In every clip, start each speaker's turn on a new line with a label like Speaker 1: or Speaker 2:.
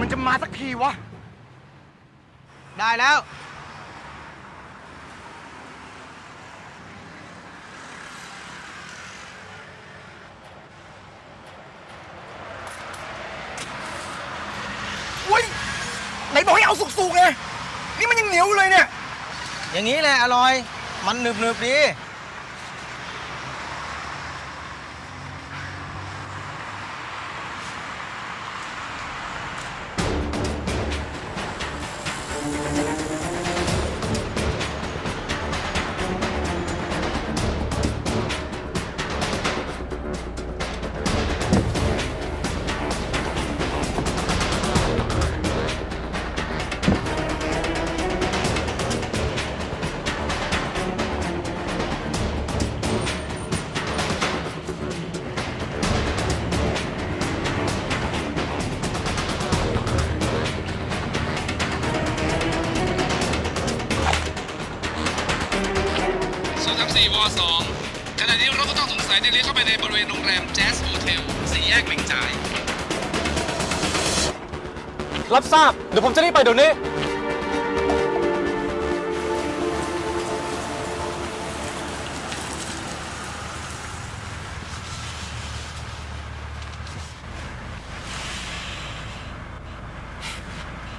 Speaker 1: มันจะมาสักทีวะ
Speaker 2: ได้แล้ว
Speaker 1: เว้ยไหนบอกให้เอาสุกๆไง นี่มันยังเหนียวอยู่เลยเนี่ย
Speaker 2: อย่างนี้แหละอร่อย มันหนึบหนึบๆดี Thank you.
Speaker 3: ศูนย์สามสี่วสองขณะนี้รถก็ต้องสงสัยได้เลี้ยวเข้าไปในบริเวณโรงแรมแจ๊สโฮเทลสี่แยกเหม่งจ่าย
Speaker 4: รับทราบ เดี๋ยวผมจะรีบไปเดี๋ยวนี้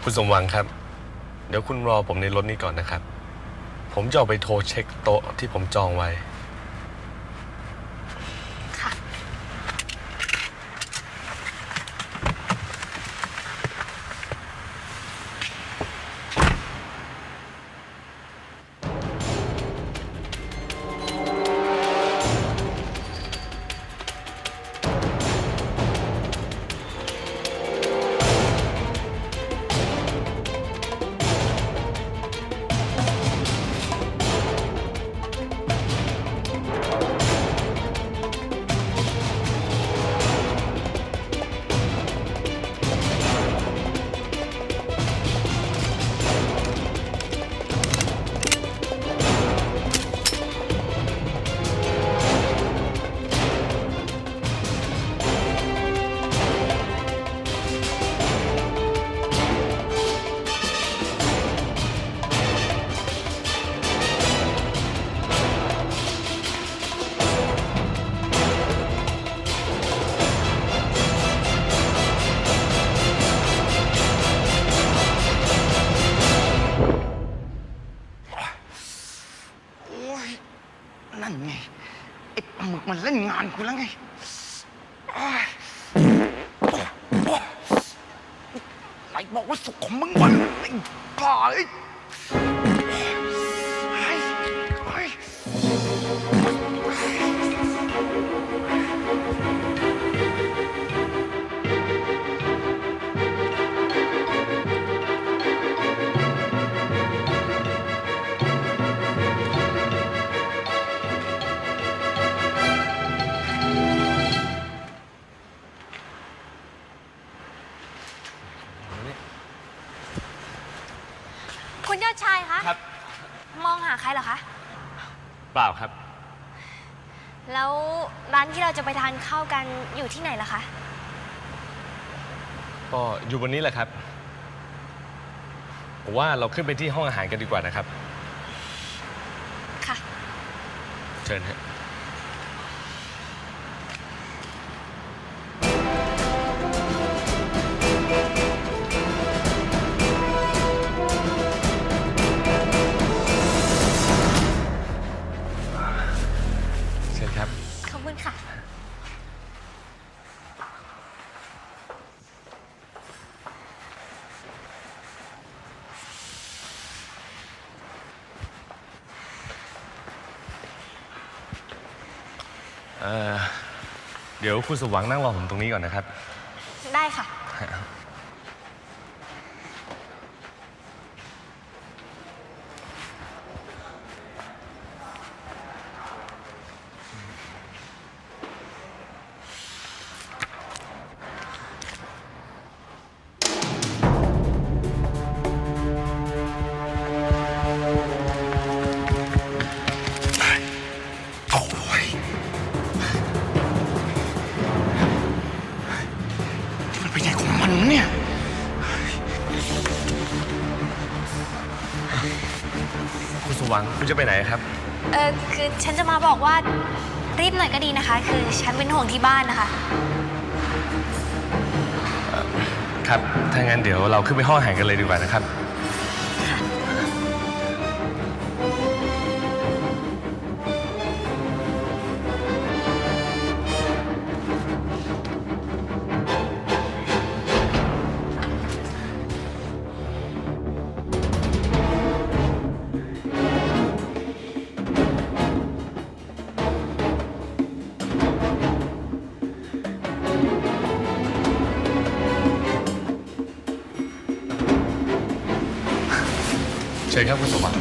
Speaker 5: คุณสมหวังครับ เดี๋ยวคุณรอผมในรถนี้ก่อนนะครับ ผมจะออกไปโทรเช็คโต๊ะที่ผมจองไว้
Speaker 1: กูแล้วไงโอ้ยไหนบอกว่าสุขของมึงวันไอ้บ้าเลย
Speaker 6: จะไปทานข้าวกันอยู่ที่ไหนล่ะคะ
Speaker 5: ก็อยู่บนนี้แหละครับผมว่าเราขึ้นไปที่ห้องอาหารกันดีกว่านะครับ
Speaker 6: ค่ะ
Speaker 5: เชิญฮะ เอ่อเดี๋ยวคุณสมหวังนั่งรอผมตรงนี้ก่อนนะครับ
Speaker 6: ได้ค่ะ
Speaker 5: หวังคุณจะไปไหนครับ
Speaker 6: เออคือฉันจะมาบอกว่ารีบหน่อยก็ดีนะคะ คือฉันเป็นห่วงที่บ้านนะคะ
Speaker 5: ครับ ถ้างั้นเดี๋ยวเราขึ้นไปห้องอาหารกันเลยดีกว่านะครับ ชิญครับคุณสมบัติ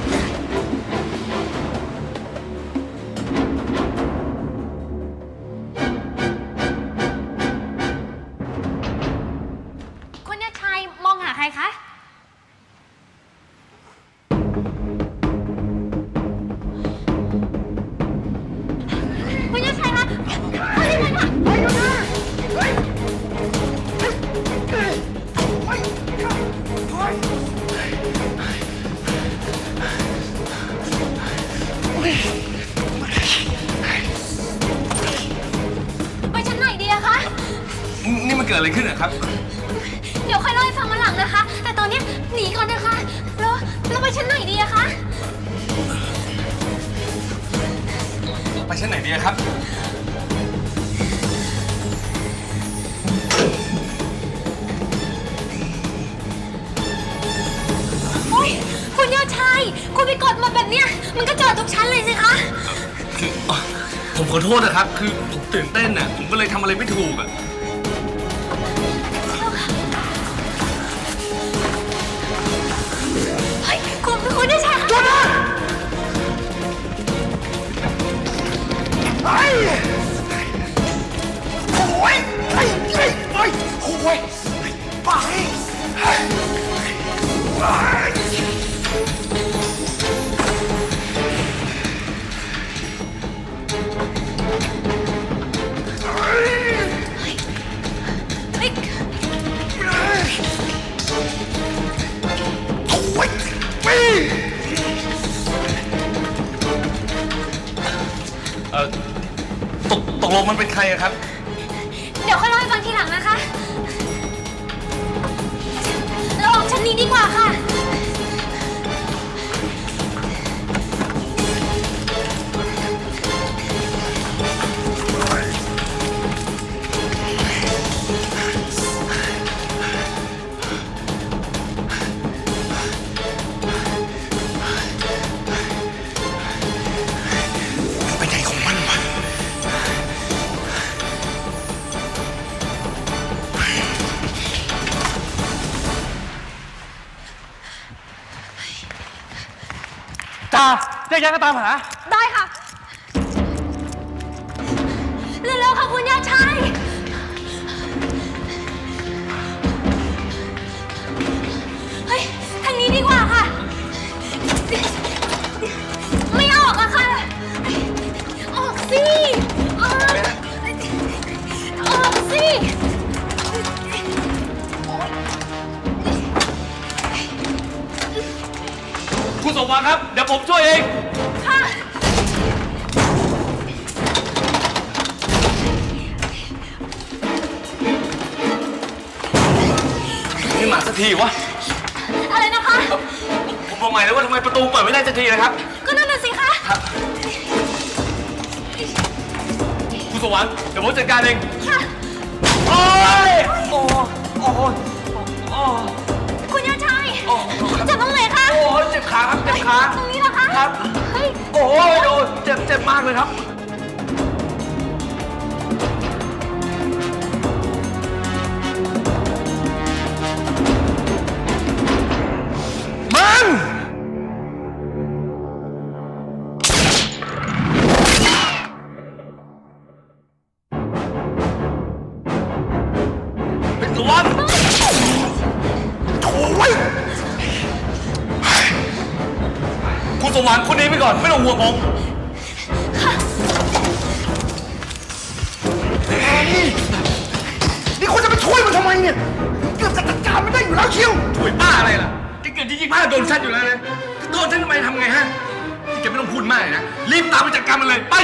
Speaker 6: คุณยาชัยมองหาใครคะ ไปชั้นไหนดีอะคะ
Speaker 5: นี่มันเกิดอะไรขึ้นอะครับ
Speaker 6: เดี๋ยวค่อยเล่าให้ฟังวันหลังนะคะ แต่ตอนเนี้ยหนีก่อนนะคะ แล้วแล้วไปชั้นไหนดีอะคะ
Speaker 5: ไปชั้นไหนดีอะครับ
Speaker 6: ไปกดมาแบบเนี้ยมันก็จอดทุกชั้นเลยสิคะ
Speaker 5: คืออ๋อผมขอโทษนะครับ คือผมตื่นเต้นน่ะผมก็เลยทำอะไรไม่ถูกอะ ใครอะครับ
Speaker 6: เดี๋ยวค่อยเล่าให้ฟังทีหลังนะคะราออกชั้นนี้ดีกว่าค่ะ
Speaker 4: แยกย้ายกันตามหา
Speaker 6: ได้ค่ะ เร็วๆค่ะคุณยาชัย เฮ้ย ทางนี้ดีกว่าค่ะ ไม่ออกอะค่ะ ออกสิ
Speaker 4: ยวผมช่วยเอง
Speaker 6: ค่ะ
Speaker 5: นี่มาสักทีวะ
Speaker 6: อะไรนะคะ
Speaker 5: ผมบอกใหม่เลยว่าทำไมประตูเปิดไม่ได้สักทีนะครับ
Speaker 6: ก็นั่นน่ะสิคะ
Speaker 4: คุณสมหวังเดี๋ยวผมจัดการเอง
Speaker 6: ค่ะ
Speaker 4: โอ้ยโอ้โอ้โอ้
Speaker 6: คุณยอดชายเจ็บตรงไหนคะ
Speaker 4: โอ้ยเจ็บขาครับเจ็บขา
Speaker 6: ตรงนี้เหรอคะ
Speaker 4: ครับ
Speaker 6: เฮ้ย
Speaker 4: โอ้ยโอ้ยเจ็บเจ็บมากเลยครับ
Speaker 1: มัน
Speaker 4: ระวัง
Speaker 1: โอ้ย
Speaker 4: คุณ สมหวังคุณหนี้ไปก่อน ไม่ต้องห่วงผม
Speaker 1: นี่คุณจะไปช่วยมันทำไมเนี่ย เกือบจะจัดการมันได้อยู่แล้วเชียว
Speaker 5: ถุยป้าอะไรล่ะจะเกิดจริงๆป้าโดนฉันอยู่แล้วนะโดนฉันทำไมทำไงฮะแกไม่ต้องพูดมากเลยนะ รีบตามไปจัดการมันเลย ไป